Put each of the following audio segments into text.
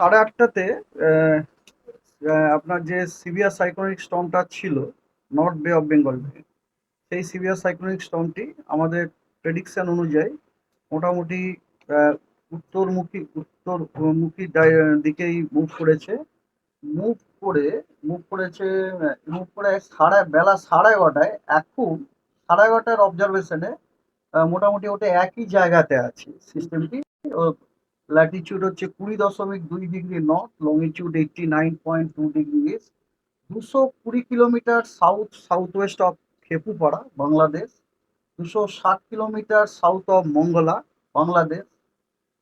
সাড়ে আটটাতে আপনার যে সিভিয়ার সাইক্লোনিক স্টর্মটা ছিল নর্থ বে অফ বেঙ্গল সেই সিভিয়ার সাইক্লোনিক স্টর্মটি আমাদের প্রেডিকশন অনুযায়ী মোটামুটি উত্তরমুখী উত্তরমুখী দিকেই মুভ করেছে। মুভ করে মুভ করেছে মুভ করে সাড়ে, বেলা সাড়ে এগারোটায়। এখন সাড়ে এগারোটার অবজারভেশনে মোটামুটি ওটা একই জায়গাতে আছে সিস্টেমটি ল্যাটিচিউড হচ্ছে কুড়ি দশমিক দুই degree north longitude eighty nine point two degree east দুশো কুড়ি kilometre south south west of Khepupara Bangladesh দুশো ষাট kilometre south of Mongla Bangladesh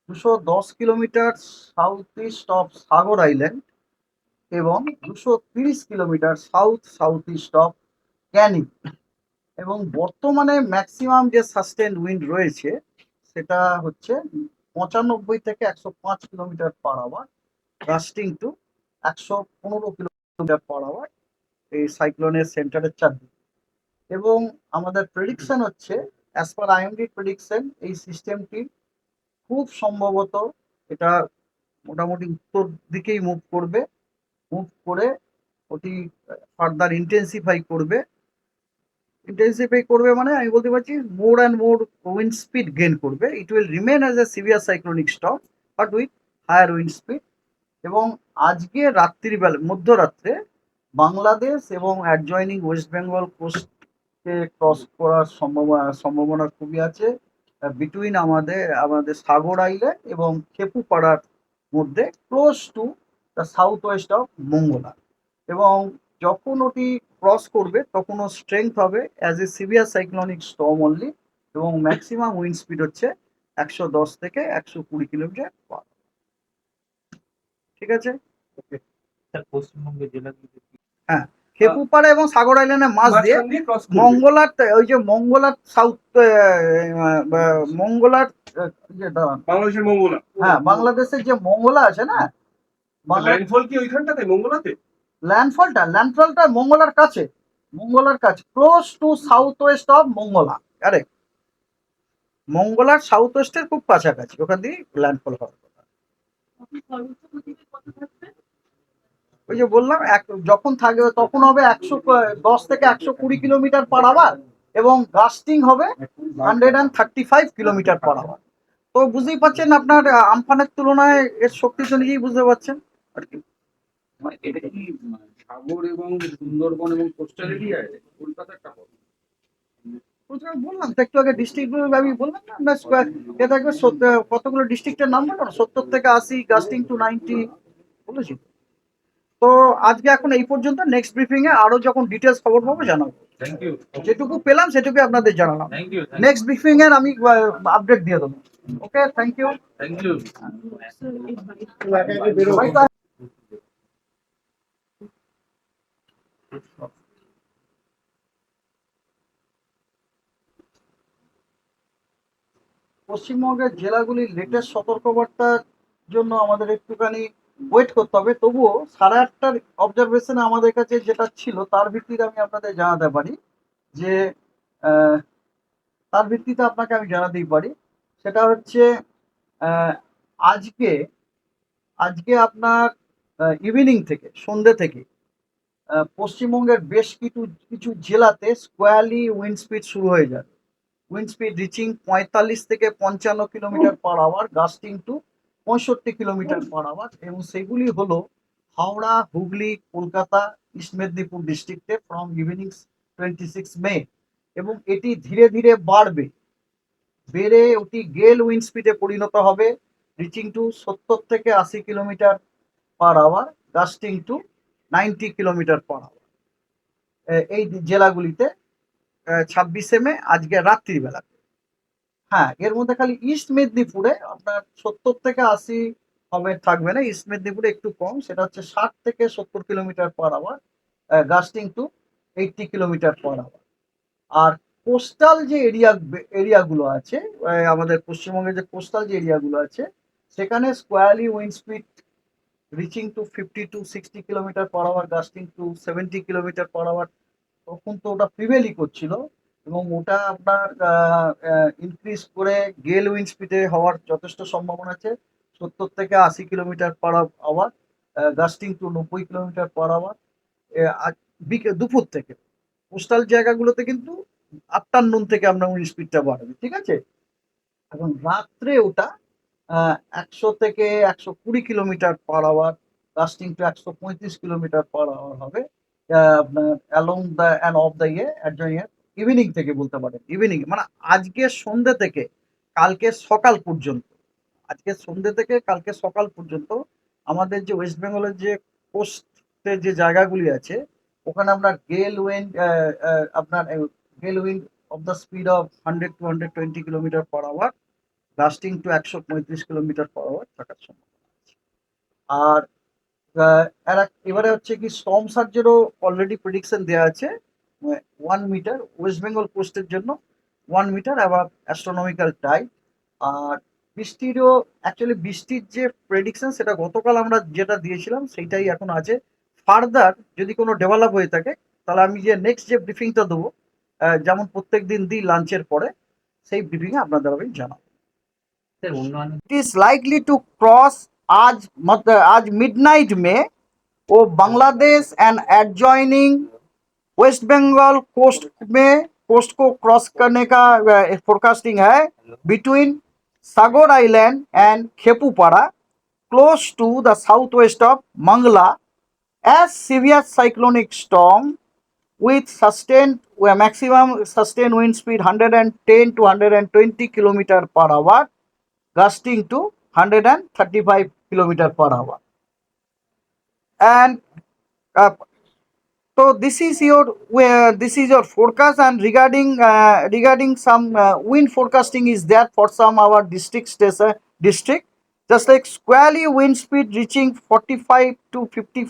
দুশো দশ kilometre south east of Sagar island এবং দুশো তিরিশ kilometre south south east of Canning এবং বর্তমানে ম্যাক্সিমাম যে সাস্টেন উইন্ড রয়েছে, সেটা হচ্ছে পঁচানব্বই থেকে একশো পাঁচ kilometre per hour gusting to একশো পনেরো কিলোমিটার পার আওয়ার এই সাইক্লোনের সেন্টারের চারদিকে। এবং আমাদের প্রেডিকশন হচ্ছে অ্যাজ পার আইএমডি প্রেডিকশন এই সিস্টেমটি খুব সম্ভবত এটা মোটামুটি উত্তর দিকেই মুভ করবে মুভ করে ওটি ফার্দার ইন্টেন্সিফাই করবে। ইন্টেন্সিফাই করবে মানে আমি বলতে পারছি more and more wind speed gain করবে। It will remain as a severe cyclonic storm but with higher wind speed এবং আজকে রাত্রিবেলা, মধ্যরাত্রে বাংলাদেশ এবং অ্যাডজয়নিং ওয়েস্ট বেঙ্গল কোস্টকে ক্রস করার সম্ভাবনা সম্ভাবনা খুবই আছে। বিটুইন আমাদের আমাদের সাগর আইল্যান্ড এবং খেপুপাড়ার মধ্যে close to the south west of Mongla এবং যখন ওটি ক্রস করবে তখন ও স্ট্রেংথ হবে as a severe cyclonic storm only এবং ম্যাক্সিমাম উইন্ড স্পিড হচ্ছে একশো দশ থেকে একশো কুড়ি কিলোমিটার পার ঠিক আছে? পশ্চিমবঙ্গের জেলাগুলিতে কি? খেপুপাড়া এবং সাগর আইল্যান্ডের মাঝ দিয়ে। মঙ্গলার ওই যে মঙ্গলার সাউথ মঙ্গলার ইয়ে বাংলাদেশের মঙ্গলা। হ্যাঁ বাংলাদেশের যে মঙ্গলা আছে না ল্যান্ডফল কি ওইখানটাতে মঙ্গলাতে? ল্যান্ডফলটা ল্যান্ডফলটা মঙ্গলার কাছে মঙ্গলার কাছে close to south west of Mongla আরে মঙ্গলার সাউথ ওয়েস্টের খুব কাছাকাছি, ওখান দিয়ে ল্যান্ডফল হওয়ার কথা। ওই যে বললাম, এক, যখন থাকবে তখন হবে একশো, দশ থেকে একশো কুড়ি কিলোমিটার পার আওয়ার এবং গাস্টিং হবে hundred and thirty five kilometre per hour তো বুঝতেই পারছেন আপনার আমফানের তুলনায় এর শক্তি নিজেই বুঝতে পারছেন। আর কি। এটা কি উম, সাগর এবং সুন্দরবন এবং কোস্টাল এরিয়ায় কলকাতার বললাম? তো একটু আগে ডিস্ট্রিক্ট আমি বললাম না? এ থাকবে কতগুলো ডিস্ট্রিক্টের নাম বললাম সত্তর থেকে আশি গাস্টিং টু নাইনটি বলেছি। তো আজকে এখন এই পর্যন্ত নেক্সট ব্রিফিং এ আরও যখন ডিটেলস খবর পাবো জানাব। যেটুকু পেলাম সেটুকু আপনাদের জানালাম। নেক্সট ব্রিফিং এর আমি আপডেট দিয়ে দেবো। Okay thank you thank you পশ্চিমবঙ্গের জেলাগুলির লেটেস্ট সতর্কবার্তার জন্য আমাদের একটুখানি ওয়েট করতে হবে। তবুও সাড়ে আটটার অবজারভেশনে আমাদের কাছে যেটা ছিল, তার ভিত্তিতে আমি আপনাদের জানাতে পারি যে তার ভিত্তিতে আপনাকে আমি জানাতেই পারি। সেটা হচ্ছে আজকে আজকে আপনার ইভিনিং থেকে, সন্ধ্যে থেকে পশ্চিমবঙ্গের বেশ কিছু কিছু জেলাতে স্কোয়ারলি উইন্ড স্পিড শুরু হয়ে যাবে উইন্ড স্পিড রিচিং পঁয়তাল্লিশ থেকে পঞ্চান্ন kilometre per hour gusting to পঁয়ষট্টি কিলোমিটার পার আওয়ার এবং সেগুলি হলো হাওড়া, হুগলি, কলকাতা ইস্ট মেদিনীপুর ডিস্ট্রিক্টে from evening twenty six May এবং এটি ধীরে ধীরে বাড়বে। বেড়ে ওটি গেল উইন্ড স্পিডে পরিণত হবে রিচিং টু সত্তর থেকে আশি kilometre per hour gusting to ninety kilometre per hour এই জেলাগুলিতে ছাব্বিশে মে, আজকে রাত্রিবেলা। হ্যাঁ এর মধ্যে খালি ইস্ট মেদিনীপুরে আপনার সত্তর থেকে আশি হবে, থাকবে না। ইস্ট মেদিনীপুরে একটু কম, সেটা হচ্ছে ষাট থেকে সত্তর kilometre per hour gusting to eighty kilometre per hour R coastal যে এরিয়া, এরিয়াগুলো আছে আমাদের পশ্চিমবঙ্গের যে কোস্টাল যে এরিয়াগুলো আছে, সেখানে squally wind speed reaching to fifty to sixty kilometre per hour gusting to seventy kilometre per hour তখন তো ওটা প্রিভেলই করছিল এবং ওটা আপনার ইনক্রিজ করে গেল উইন্ড স্পিডে হওয়ার যথেষ্ট সম্ভাবনা আছে। সত্তর থেকে আশি kilometre per hour gusting to নব্বই কিলোমিটার পার আওয়ার বিকে, দুপুর থেকে। কোস্টাল জায়গাগুলোতে কিন্তু আফটারনুন থেকে আমরা উইন্ড স্পিডটা বাড়বে, ঠিক আছে? এখন রাত্রে ওটা একশো থেকে একশো কুড়ি kilometre per hour lasting to একশো পঁয়ত্রিশ কিলোমিটার পার আওয়ার হবে। আপনার along the and of the ইয়ে ইয়ার ইভিনিং থেকে বলতে পারেন ইভিনিং মানে আজকে সন্ধ্যে থেকে কালকে সকাল পর্যন্ত, আজকে সন্ধ্যে থেকে কালকে সকাল পর্যন্ত আমাদের যে ওয়েস্ট বেঙ্গলের যে কোস্টে যে জায়গাগুলি আছে, ওখানে আমরা গেল উইন্ড আপনার gale wind of the speed of hundred to hundred twenty kilometre per hour lasting to একশো পঁয়ত্রিশ কিলোমিটার পার আওয়ার থাকার সম্ভাবনা আছে। আর এবারে হচ্ছে কি স্টর্ম সার্জেরও অলরেডি প্রেডিকশন দেওয়া আছে ওয়ান মিটার ওয়েস্ট বেঙ্গল কোস্টের জন্য ওয়ান মিটার আবার অ্যাস্ট্রোনমিক্যাল টাইপ আর বৃষ্টিরও অ্যাকচুয়ালি বৃষ্টির যে প্রেডিকশন সেটা গতকাল আমরা যেটা দিয়েছিলাম সেইটাই এখন আছে। ফার্দার যদি কোনো ডেভেলপ হয়ে থাকে, তাহলে আমি যে নেক্সট যে ব্রিফিংটা দেবো যেমন প্রত্যেক দিন দিই লাঞ্চের পরে, সেই ব্রিফিংয়ে আপনাদের আমি জানাব। It is likely to cross आज मत, आज मिडनाइट में वो Bangladesh and adjoining West Bengal coast में कोस्ट को क्रॉस करने का फोरकास्टिंग है between Sagar island and Khepupara close to the south west of Mongla as severe cyclonic storm with sustain maximum sustain wind speed 110 to 120 kilometre per hour gusting to 135 kilometer per hour. And uh, so this is your where this is your forecast and regarding uh, regarding some uh, wind forecasting is there for some our district station district. Just like squally wind speed reaching 45 to 50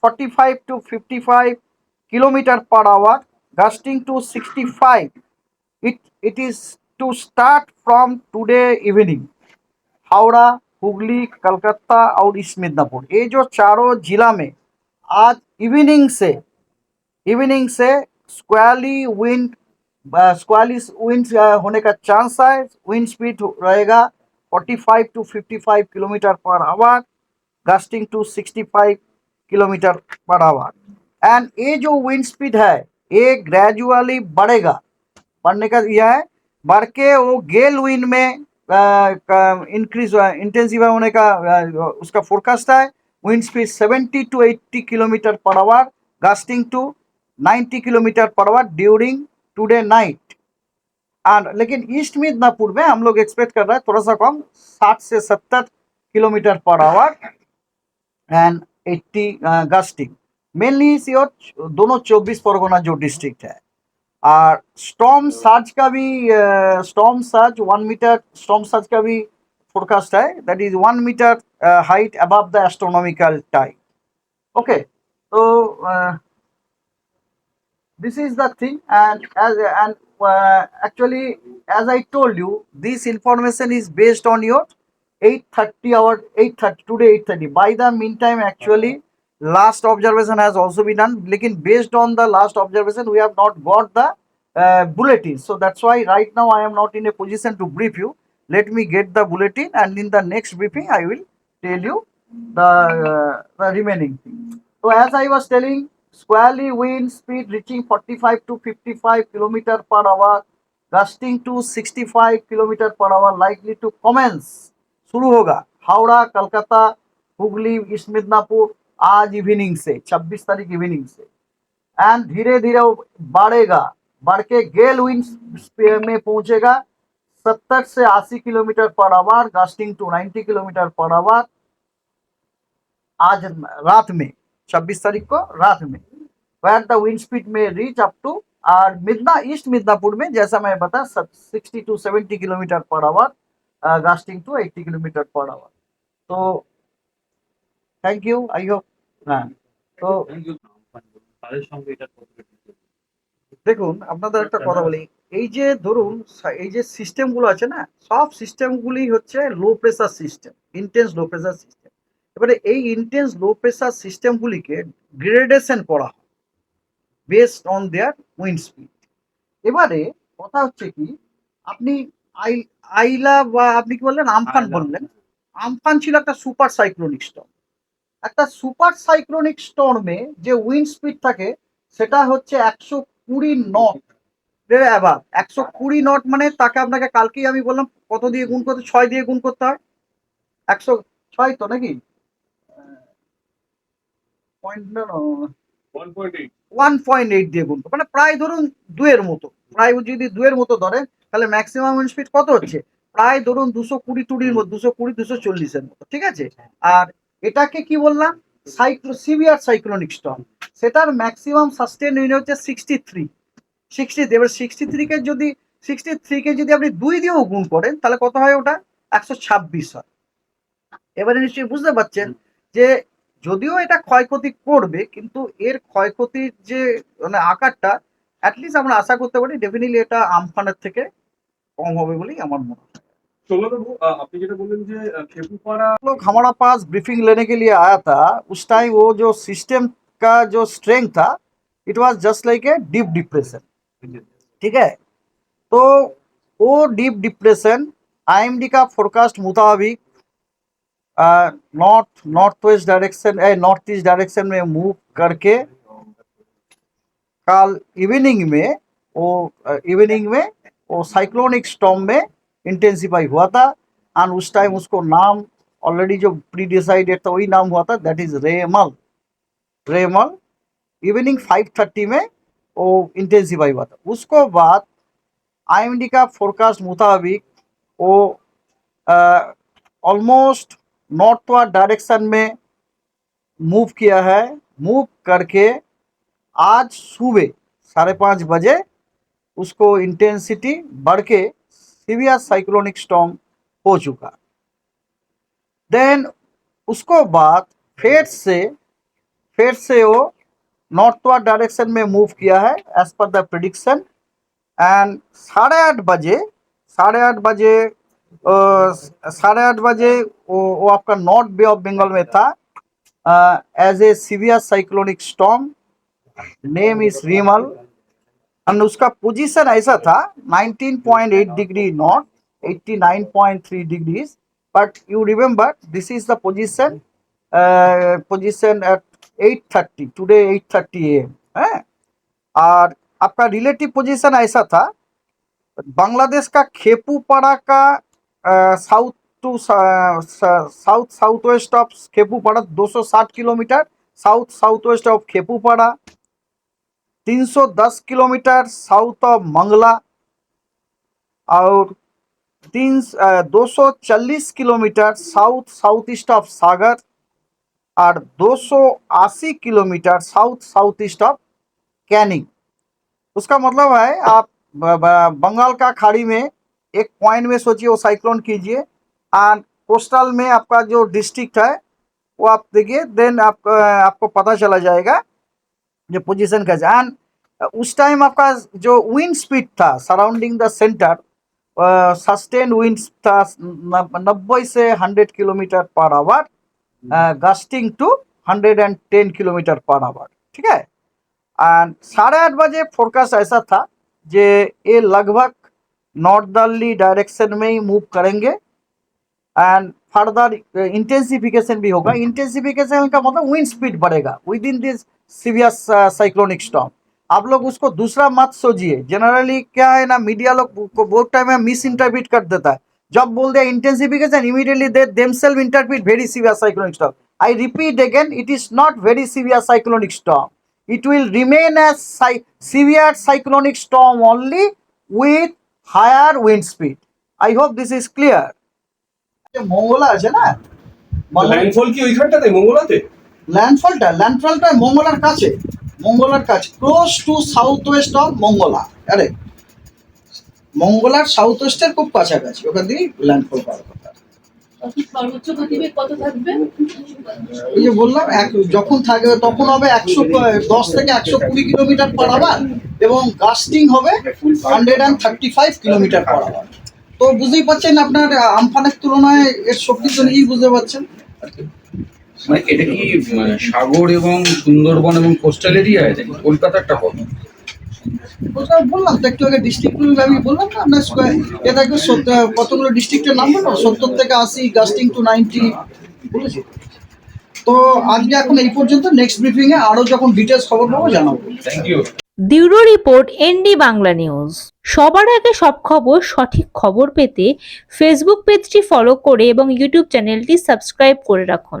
45 to 55 kilometer per hour gusting to 65 it it is to start from today evening, Howrah, Hooghly, Calcutta और east Midnapore. ये जो चारों जिला में आज evening से evening से squally wind squally wind होने का चांस है विंड स्पीड रहेगा 45 to 55 kilometre per hour gusting to 65 kilometre per hour. And ये जो विंड स्पीड है, ये ग्रेजुअली बढ़ेगा। बढ़ने का यह है बढ़ के वो गेल विंड में इंक्रीज इंटेंसिफाई होने का अ, उसका फोरकास्ट है। Wind speed 70 to 80 kilometre per hour gusting to 90 kilometre per hour during today night and लेकिन ईस्ट मिदनापुर में हम लोग एक्सपेक्ट कर रहे हैं थोड़ा सा कम 60 से 70 kilometre per hour and 80 gusting mainly दोनों 24 परगना जो डिस्ट्रिक्ट है। और स्टॉर्म सर्ज का भी storm surge one metre storm surge का भी फोरकास्ट है that is one metre height above the astronomical tide okay तो this is the thing and as and uh, actually as i told you this information is based on your 8:30 hour 8:30 today 8:30 by the meantime actually last observation has also been done lekin based on the last observation we have not got the uh, bulletin so that's why right now i am not in a position to brief you let me get the bulletin and in the next briefing i will tell you the, uh, the remaining thing so as i was telling squally wind speed reaching 45 to 55 kilometer per hour gusting to 65 kilometer per hour likely to commence शुरू होगा Howrah Calcutta Hooghly east Midnapore आज evening से 26 तारीख evening से। And धीरे धीरे वो बढ़ेगा बढ़ के गेल विंड में पहुंचेगा। 70 से 80 kilometre per hour gusting to 90 kilometre per hour आज रात में 26 तारीख को रात में। Where the wind speed may reach up to, और मिदना ईस्ट मिदनापुर में, जैसा मैं बता sixty to seventy kilometre per hour gusting to eighty kilometre per hour तो থ্যাংক ইউ আই হোপ হ্যাঁ তো দেখুন আপনাদের একটা কথা বলি এই যে ধরুন এই যে সিস্টেমগুলো আছে না সব সিস্টেমগুলি হচ্ছে low pressure system intense low pressure system এবারে এই ইন্টেন্স লো প্রেসার সিস্টেমগুলিকে গ্রেডেশন করা হয় based on their wind speed এবারে কথা হচ্ছে কি আপনি আইলা বা আপনি কি বললেন আমফান বললেন আমফান ছিল একটা সুপার সাইক্লোনিক স্টর্ম একটা সুপার সাইক্লোনিক স্টর্মে যে উইন্ড স্পিড থাকে সেটা হচ্ছে একশো কুড়ি নট। অ্যাভাব একশো কুড়ি নট মানে তাকে আপনাকে কালকেই আমি বললাম কত দিয়ে গুণ করতে ছয় দিয়ে গুণ করতে হয়। একশো ছয় তো নাকি? পয়েন্ট ওয়ান পয়েন্ট এইট দিয়ে গুণ মানে প্রায় ধরুন দুয়ের মতো। প্রায় যদি দুয়ের মতো ধরেন তাহলে ম্যাক্সিমাম উইন্ড স্পিড কত হচ্ছে? প্রায় ধরুন দুশো কুড়ি টুড়ির মতো দুশো কুড়ি দুশো চল্লিশের মতো ঠিক আছে? আর এটাকে কি বললাম? সাইক্লো, সিভিয়ার সাইক্লোনিক স্টর্ম। সেটার ম্যাক্সিমাম সাস্টেন উইন্ড হচ্ছে সিক্সটি থ্রি সিক্সটি এবার সিক্সটি থ্রিকে যদি সিক্সটি থ্রিকে যদি আপনি দুই দিয়েও গুণ করেন, তাহলে কত হয় ওটা? একশো ছাব্বিশ হয়। এবারে নিশ্চয়ই বুঝতে পারছেন যে যদিও এটা ক্ষয়ক্ষতি করবে, কিন্তু এর ক্ষয়ক্ষতির যে মানে আকারটা অ্যাটলিস্ট আমরা আশা করতে পারি ডেফিনেটলি এটা আমফানের থেকে কম হবে বলেই আমার মনে হয়। हमारा पास ब्रीफिंग लेने के लिए आया था उस टाइम वो जो सिस्टम का जो स्ट्रेंथ था it was just like a deep depression ठीक है तो वो डीप डिप्रेशन आईएमडी का फोरकास्ट मुताबिक north north west direction north east direction में मूव करके कल इवनिंग में वो इवनिंग में वो साइक्लोनिक स्टॉम में इंटेंसिफाई हुआ था। एंड उस टाइम उसको नाम ऑलरेडी जो प्री डिसाइडेड था, वही नाम हुआ था that is Remal Remal evening five thirty में वो इंटेंसिफाई हुआ था। उसको बाद आईएमडी का फोरकास्ट मुताबिक वो ऑलमोस्ट नॉर्थवर्ड डायरेक्शन में मूव किया है। मूव करके आज सुबह साढ़े पाँच बजे उसको इंटेंसिटी बढ़ के सीवियर साइक्लोनिक स्टॉर्म हो चुका। देन उसको बाद फिर से फिर से वो नॉर्थवर्ड डायरेक्शन में मूव किया है as per the prediction and साढ़े आठ बजे साढ़े आठ बजे साढ़े आठ बजे वो, वो आपका नॉर्थ बे ऑफ़ बंगाल में था। As a severe cyclonic storm name is Remal and उसका पोजीशन ऐसा था 19.8 degree north 89.3 degrees. But you remember this is the position uh, position at 8:30 today 8:30 am है और आपका रिलेटिव पोजीशन ऐसा था बांग्लादेश का खेपूपाड़ा का south to south south west of Khepupara 260 kilometre south south west of Khepupara 310 kilometre south of Mongla और तीन दो kilometre south south east of Sagar और 280 kilometre south south east of Canning. उसका मतलब है, आप बंगाल का खाड़ी में एक पॉइंट में सोचिए, वो साइक्लोन कीजिए और कोस्टल में आपका जो डिस्ट्रिक्ट है, वो आप देखिए, देन आप आपको पता चला जाएगा जो पोजीशन का एंड उस टाइम आपका जो विंड स्पीड था surrounding the centre sustain wind था नब्बे से hundred kilometre per hour gusting to hundred and ten kilometre per hour ठीक है? एंड साढ़े आठ बजे फोरकास्ट ऐसा था जे ये लगभग नॉर्थ नॉर्दर्ली डायरेक्शन में ही मूव करेंगे। एंड फर्दर इंटेंसिफिकेशन भी होगा। इंटेंसिफिकेशन का मतलब विंड स्पीड बढ़ेगा। Within this severe cyclonic storm आप लोग उसको दूसरा मत सोचिए जनरली क्या है ना मीडिया लोग को बहुत टाइम में मिस इंटरप्रिट कर देता है जब बोल दिया intensification immediately they themselves interpret very severe cyclonic storm I repeat again it is not very severe cyclonic storm it will remain as cy- severe cyclonic storm only with higher wind speed i hope this is clear Mongla আছে না landfall কি ওইখানটাতে মঙ্গলাতে ল্যান্ডফলটা ল্যান্ডফলটা মঙ্গলার কাছে মঙ্গলার কাছে close to south west of Mongla আরে মঙ্গলার south ওয়েস্টের খুব কাছাকাছি ওখান দিয়ে ল্যান্ডফল করার কথা। ওই যে বললাম এক যখন থাকবে তখন হবে একশো দশ থেকে একশো কুড়ি কিলোমিটার পার আওয়ার এবং গাস্টিং হবে hundred and thirty five kilometre per hour তো বুঝতেই পারছেন আপনার আমফানের তুলনায় এর শক্তি তো নিজেই বুঝতে পারছেন। মানে এটা কি মানে সাগর এবং সুন্দরবন এবং কোস্টাল এরিয়া কলকাতারটা কত? ওটা বললাম তো একটু আগে ডিস্ট্রিক্ট আমি বললাম না আপনার স্কোয়ার এ থাকবে কতগুলো ডিস্ট্রিক্টের নাম বলব সত্তর থেকে আশি গাস্টিং টু নাইনটি বলেছি। তো আজকে এখন এই পর্যন্ত নেক্সট ব্রিফিংয়ে আরও যখন ডিটেলস খবর পাবো জানাব। Thank you bureau report ND Bangla news. সবার আগে সব খবর সঠিক খবর পেতে ফেসবুক পেজটি ফলো করে এবং ইউটিউব চ্যানেলটি সাবস্ক্রাইব করে রাখুন।